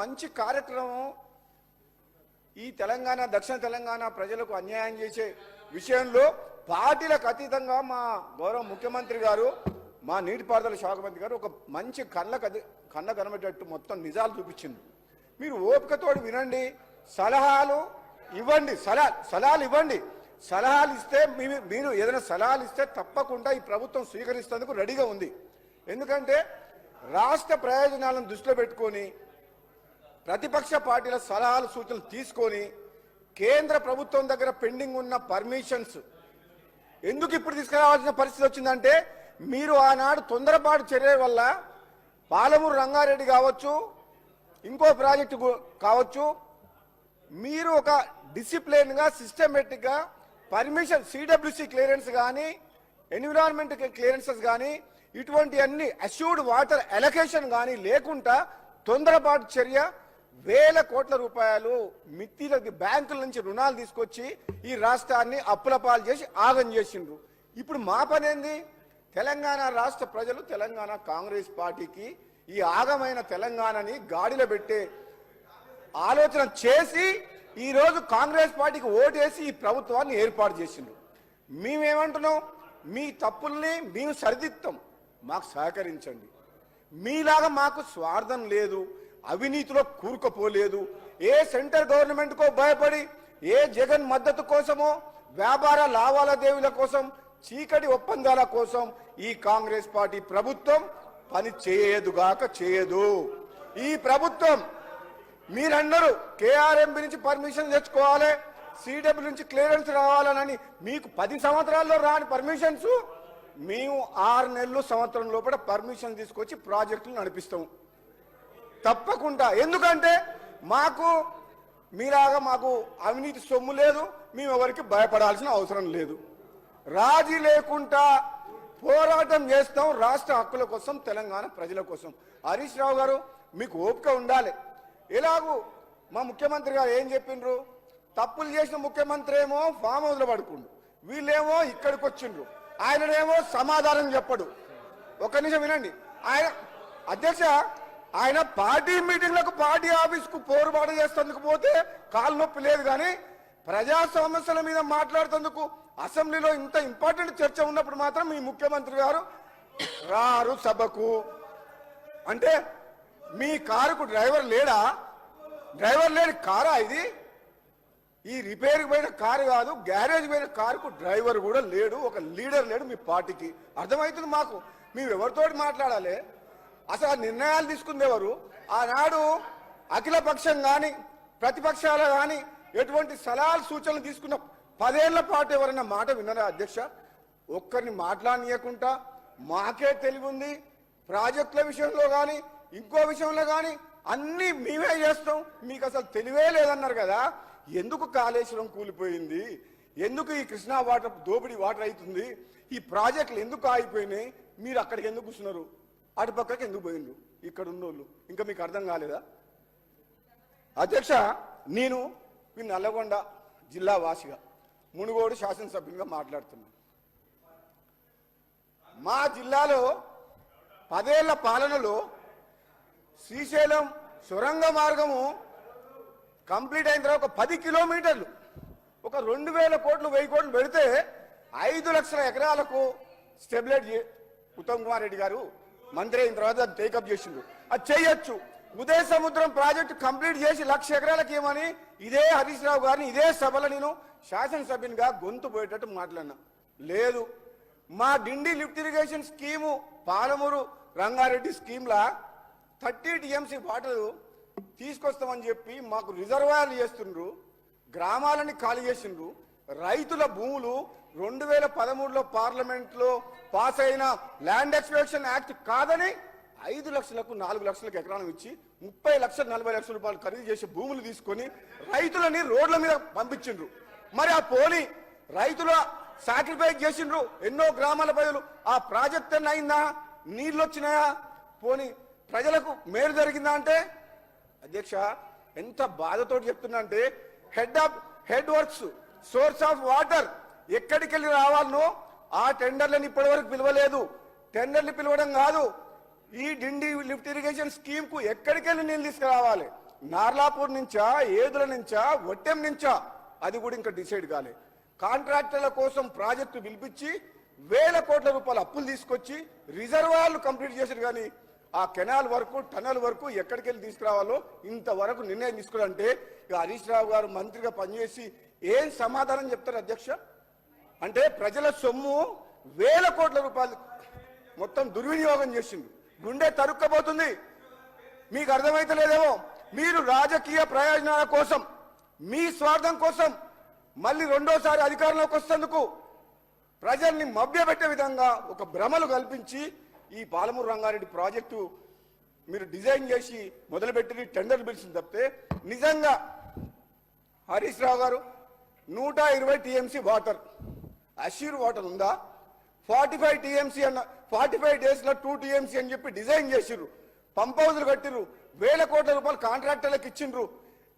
మంచి కార్యక్రమం ఈ తెలంగాణ దక్షిణ తెలంగాణ ప్రజలకు అన్యాయం చేసే విషయంలో పార్టీలకు అతీతంగా మా గౌరవ ముఖ్యమంత్రి గారు మా నీటిపారుదల శాఖ మంత్రి గారు ఒక మంచి కళ్ళకు అది కళ్ళ కనబడేటట్టు మొత్తం నిజాలు చూపించింది. మీరు ఓపికతోటి వినండి సలహాలు ఇవ్వండి సలహా సలహాలు ఇవ్వండి. సలహాలు ఇస్తే మీ- మీరు ఏదైనా సలహాలు ఇస్తే తప్పకుండా ఈ ప్రభుత్వం స్వీకరిస్తేందుకు రెడీగా ఉంది. ఎందుకంటే రాష్ట్ర ప్రయోజనాలను దృష్టిలో పెట్టుకొని ప్రతిపక్ష పార్టీల సలహాలు సూచనలు తీసుకొని కేంద్ర ప్రభుత్వం దగ్గర పెండింగ్ ఉన్న పర్మిషన్స్ ఎందుకు ఇప్పుడు తీసుకురావాల్సిన పరిస్థితి వచ్చిందంటే మీరు ఆనాడు తొందరపాటు చర్య వల్ల పాలమూరు రంగారెడ్డి కావచ్చు ఇంకో ప్రాజెక్టు కావచ్చు మీరు ఒక డిసిప్లిన్గా సిస్టమేటిక్గా పర్మిషన్ సిడబ్ల్యూసి క్లియరెన్స్ కానీ ఎన్విరాన్మెంట్ క్లియరెన్సెస్ కానీ ఇటువంటి అన్ని అష్యూర్డ్ వాటర్ ఎలకేషన్ కానీ లేకుండా తొందరపాటు చర్య వేల కోట్ల రూపాయలు మిత్తిలకి బ్యాంకుల నుంచి రుణాలు తీసుకొచ్చి ఈ రాష్ట్రాన్ని అప్పుల పాలు చేసి ఆగం చేసిండ్రు. ఇప్పుడు మా పనేంది? తెలంగాణ రాష్ట్ర ప్రజలు తెలంగాణ కాంగ్రెస్ పార్టీకి ఈ ఆగమైన తెలంగాణని గాడిలో పెట్టే ఆలోచన చేసి ఈరోజు కాంగ్రెస్ పార్టీకి ఓటేసి ఈ ప్రభుత్వాన్ని ఏర్పాటు చేసిండ్రు. మేమేమంటున్నాం? మీ తప్పుల్ని మేము సరిదిద్దాం. మాకు సహకరించండి. మీలాగా మాకు స్వార్థం లేదు. అవినీతిలో కూరుకుపోలేదు. ఏ సెంటర్ గవర్నమెంట్కో భయపడి ఏ జగన్ మద్దతు కోసమో వ్యాపార లావాదేవీల కోసం చీకటి ఒప్పందాల కోసం ఈ కాంగ్రెస్ పార్టీ ప్రభుత్వం పని చేయదుగాక చేయదు. ఈ ప్రభుత్వం మీరందరూ కేఆర్ఎంబి నుంచి పర్మిషన్ తెచ్చుకోవాలి సిడబ్ల్యూ నుంచి క్లియరెన్స్ రావాలని మీకు పది సంవత్సరాల్లో రాని పర్మిషన్స్ మేము ఆరు నెలలు సంవత్సరం లోపల పర్మిషన్ తీసుకొచ్చి ప్రాజెక్టులు నడిపిస్తాం. తప్పకుండా. ఎందుకంటే మాకు మీలాగా మాకు అవినీతి సొమ్ము లేదు మేము ఎవరికి భయపడాల్సిన అవసరం లేదు. రాజీ లేకుండా పోరాటం చేస్తాం రాష్ట్ర హక్కుల కోసం తెలంగాణ ప్రజల కోసం. హరీష్ రావు గారు మీకు ఓపిక ఉండాలి. ఎలాగూ మా ముఖ్యమంత్రి గారు ఏం చెప్పిండ్రు? తప్పులు చేసిన ముఖ్యమంత్రి ఏమో ఫామ్ హౌస్లో పడుకుండు. వీళ్ళేమో ఇక్కడికి వచ్చిండ్రు. ఆయననేమో సమాధానం చెప్పడు. ఒక నిమిషం వినండి. ఆయన అధ్యక్ష ఆయన పార్టీ మీటింగ్లకు పార్టీ ఆఫీస్కు పోరుబాటు చేస్తేందుకు పోతే కాలు నొప్పి లేదు కానీ ప్రజా సమస్యల మీద మాట్లాడుతందుకు అసెంబ్లీలో ఇంత ఇంపార్టెంట్ చర్చ ఉన్నప్పుడు మాత్రం మీ ముఖ్యమంత్రి గారు రారు సభకు. అంటే మీ కారుకు డ్రైవర్ లేడా? డ్రైవర్ లేని కారా ఇది? ఈ రిపేర్కి పోయిన కారు కాదు గ్యారేజ్ పోయిన కారుకు డ్రైవర్ కూడా లేడు ఒక లీడర్ లేడు మీ పార్టీకి. అర్థమవుతుంది మాకు? మేము ఎవరితోటి మాట్లాడాలి? అసలు ఆ నిర్ణయాలు తీసుకుందేవారు ఆనాడు అఖిలపక్షం కానీ ప్రతిపక్షాలు కానీ ఎటువంటి సలహాలు సూచనలు తీసుకున్న పదేళ్ళ పాటు ఎవరైనా మాట విన్నారా అధ్యక్ష? ఒక్కరిని మాట్లాడనీయకుండా మాకే తెలివి ఉంది ప్రాజెక్టుల విషయంలో కానీ ఇంకో విషయంలో కానీ అన్నీ మేమే చేస్తాం. మీకు అసలు తెలివే లేదన్నారు కదా. ఎందుకు కాళేశ్వరం కూలిపోయింది? ఎందుకు ఈ కృష్ణా వాటర్ దోపిడీ వాటర్ అవుతుంది? ఈ ప్రాజెక్టులు ఎందుకు ఆగిపోయినాయి? మీరు అక్కడికి ఎందుకు కూర్చున్నారు అటు పక్కకి ఎందుకు పోయిండ్రు? ఇక్కడ ఉన్నోళ్ళు. ఇంకా మీకు అర్థం కాలేదా? అధ్యక్ష నేను మీ నల్లగొండ జిల్లా వాసిగా మునుగోడు శాసనసభ్యునిగా మాట్లాడుతున్నాను. మా జిల్లాలో పదేళ్ళ పాలనలో శ్రీశైలం సొరంగ మార్గము కంప్లీట్ అయిన తర్వాత ఒక పది కిలోమీటర్లు ఒక రెండు వేల కోట్లు వెయ్యి కోట్లు పెడితే ఐదు లక్షల ఎకరాలకు స్టెబిలైట్ చే- ఉత్తమ్ కుమార్ రెడ్డి గారు మంత్రి అయిన తర్వాత అది టేకప్ చేసిండు. అది చేయొచ్చు. ఉదయ సముద్రం ప్రాజెక్టు కంప్లీట్ చేసి లక్ష ఎకరాలకు ఏమని ఇదే హరీష్ రావు గారిని ఇదే సభలో నేను శాసనసభ్యునిగా గొంతు పోయేటట్టు మాట్లాడినా. లేదు. మా Dindi lift irrigation scheme Palamuru Rangareddy స్కీమ్లా thirty TMC water తీసుకొస్తామని చెప్పి మాకు రిజర్వాయర్లు చేస్తుండ్రు. గ్రామాలని ఖాళీ చేసిండ్రు. రైతుల భూములు రెండు వేల పదమూడులో పార్లమెంట్లో పాస్ అయిన ల్యాండ్ ఎక్స్పెక్షన్ యాక్ట్ కాదని ఐదు లక్షలకు నాలుగు లక్షలకు ఎకరాలు ఇచ్చి ముప్పై లక్షలు నలభై లక్షల రూపాయలు ఖరీదు చేసి భూములు తీసుకొని రైతులని రోడ్ల మీద పంపించిండ్రు. మరి ఆ పోలి రైతుల సాక్రిఫైస్ చేసిండ్రు. ఎన్నో గ్రామాల ప్రజలు ఆ ప్రాజెక్ట్ అన్న అయిందా? నీళ్ళు వచ్చినాయా? పోని ప్రజలకు మేలు జరిగిందా అంటే అధ్యక్ష ఎంత బాధతో చెప్తున్నా అంటే head of head works source of water ఎక్కడికి వెళ్ళి రావాలనో? ఆ టెండర్లను ఇప్పటివరకు పిలవలేదు. టెండర్లు పిలవడం కాదు. ఈ డిండి లిఫ్ట్ ఇరిగేషన్ స్కీమ్కు ఎక్కడికి వెళ్ళి నీళ్ళు తీసుకురావాలి? నార్లాపూర్ నుంచా ఏదుల నుంచా ఒట్టెం నుంచా? అది కూడా ఇంకా డిసైడ్ కాలే. కాంట్రాక్టర్ల కోసం ప్రాజెక్టు పిలిపించి వేల కోట్ల రూపాయల అప్పులు తీసుకొచ్చి రిజర్వాయర్లు కంప్లీట్ చేశారు కానీ ఆ కెనాల్ వరకు టనల్ వరకు ఎక్కడికి వెళ్ళి తీసుకురావాలో ఇంతవరకు నిర్ణయం తీసుకురంటే ఇక హరీష్ రావు గారు మంత్రిగా పనిచేసి ఏం సమాధానం చెప్తారు అధ్యక్ష? అంటే ప్రజల సొమ్ము వేల కోట్ల రూపాయలు మొత్తం దుర్వినియోగం చేసింది. గుండె తరుక్కపోతుంది. మీకు అర్థమైతలేదేమో మీరు రాజకీయ ప్రయోజనాల కోసం మీ స్వార్థం కోసం మళ్ళీ రెండోసారి అధికారంలోకి వస్తేందుకు ప్రజల్ని మభ్యపెట్టే విధంగా ఒక భ్రమలు కల్పించి ఈ పాలమూరు రంగారెడ్డి ప్రాజెక్టు మీరు డిజైన్ చేసి మొదలుపెట్టి టెండర్ పిలిచింది తప్పితే నిజంగా హరీష్ రావు గారు నూట ఇరవై టీఎంసీ వాటర్ అష్యూర్ వాటర్ ఉందా? ఫార్టీ ఫైవ్ టీఎంసీ అన్న ఫార్టీ ఫైవ్ డేస్లో టూ టీఎంసీ అని చెప్పి డిజైన్ చేసిర్రు. పంప్ హౌజులు కట్టిర్రు. వేల కోట్ల రూపాయలు కాంట్రాక్టర్లకు ఇచ్చిండ్రు.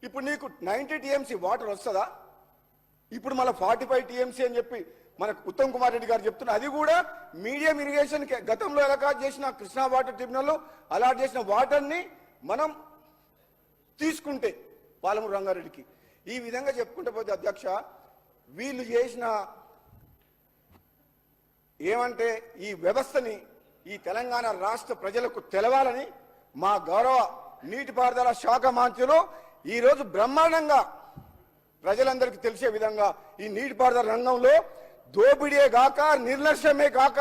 ఇప్పుడు నీకు నైంటీ టీఎంసీ వాటర్ వస్తుందా? ఇప్పుడు మళ్ళీ ఫార్టీ ఫైవ్ టీఎంసీ అని చెప్పి మనకు ఉత్తమ్ కుమార్ రెడ్డి గారు చెప్తున్నారు అది కూడా మీడియం ఇరిగేషన్ గతంలో అలాట్ చేసిన కృష్ణా వాటర్ ట్రిబ్యునల్ అలాట్ చేసిన వాటర్ని మనం తీసుకుంటే పాలమూరు రంగారెడ్డికి. ఈ విధంగా చెప్పుకుంటే పోతే అధ్యక్ష వీళ్ళు చేసిన ఏమంటే ఈ వ్యవస్థని ఈ తెలంగాణ రాష్ట్ర ప్రజలకు తెలవాలని మా గౌరవ నీటిపారుదల శాఖ మంత్రులు ఈరోజు బ్రహ్మాండంగా ప్రజలందరికీ తెలిసే విధంగా ఈ నీటిపారుదల రంగంలో దోపిడీయే గాక నిర్లక్ష్యమే కాక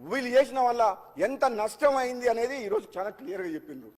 వీళ్ళు చేసిన వల్ల ఎంత నష్టం అయింది అనేది ఈరోజు చాలా క్లియర్గా చెప్పిండ్రు.